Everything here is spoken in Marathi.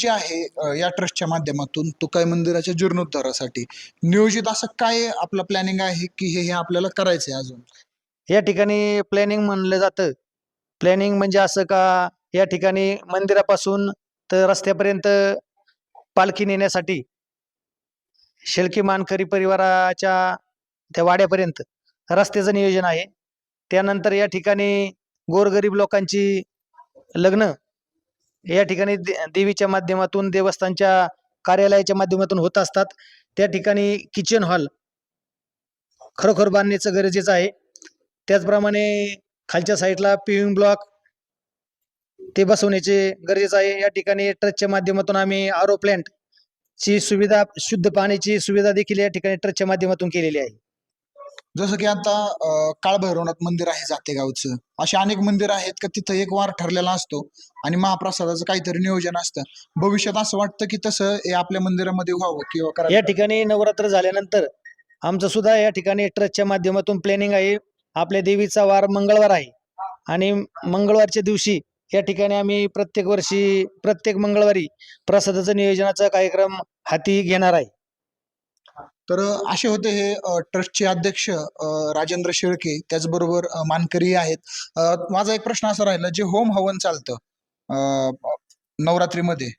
जे आहे या ट्रस्टच्या माध्यमातून तुकाई मंदिराच्या जीर्णोद्धारासाठी नियोजित असं काय आपलं प्लॅनिंग आहे की हे हे आपल्याला करायचंय अजून? या ठिकाणी प्लॅनिंग म्हणलं जातं. प्लॅनिंग म्हणजे असं का या ठिकाणी मंदिरापासून तर रस्त्यापर्यंत पालखी नेण्यासाठी शेळकी मानकरी परिवाराच्या त्या वाड्यापर्यंत रस्त्याचं नियोजन आहे. त्यानंतर या ठिकाणी गोरगरीब लोकांची लग्न या ठिकाणी दे- देवीच्या माध्यमातून देवस्थानच्या कार्यालयाच्या माध्यमातून होत असतात. त्या ठिकाणी किचन हॉल खरोखर बांधण्याचं गरजेचं आहे. त्याचप्रमाणे खालच्या साईडला पिविंग ब्लॉक ते बसवण्याचे गरजेचं आहे. या ठिकाणी ट्रस्टच्या माध्यमातून आम्ही आरो प्लॅन्ट ची सुविधा शुद्ध पाण्याची सुविधा देखील या ठिकाणी ट्रस्टच्या माध्यमातून केलेली आहे. जसं की आता काळभैरवनाथ मंदिर आहे जातेगावचं. असे अनेक मंदिर आहेत का तिथं एक वार ठरलेला असतो आणि महाप्रसादाचं काहीतरी नियोजन असतं. भविष्यात असं वाटतं की तसं हे आपल्या मंदिरामध्ये व्हावं किंवा या ठिकाणी नवरात्र झाल्यानंतर आमचं सुद्धा या ठिकाणी ट्रस्टच्या माध्यमातून प्लॅनिंग आहे. आपल्या देवीचा वार मंगळवार आहे. आणि मंगळवारच्या दिवशी या ठिकाणी आम्ही प्रत्येक वर्षी प्रत्येक मंगळवारी प्रसादाचं नियोजनाचा कार्यक्रम हाती घेणार आहे. तर असे होते हे ट्रस्टचे अध्यक्ष राजेंद्र शेळके त्याचबरोबर मानकरी आहेत. माझा एक प्रश्न असा राहिला जे होम हवन चालतं नवरात्रीमध्ये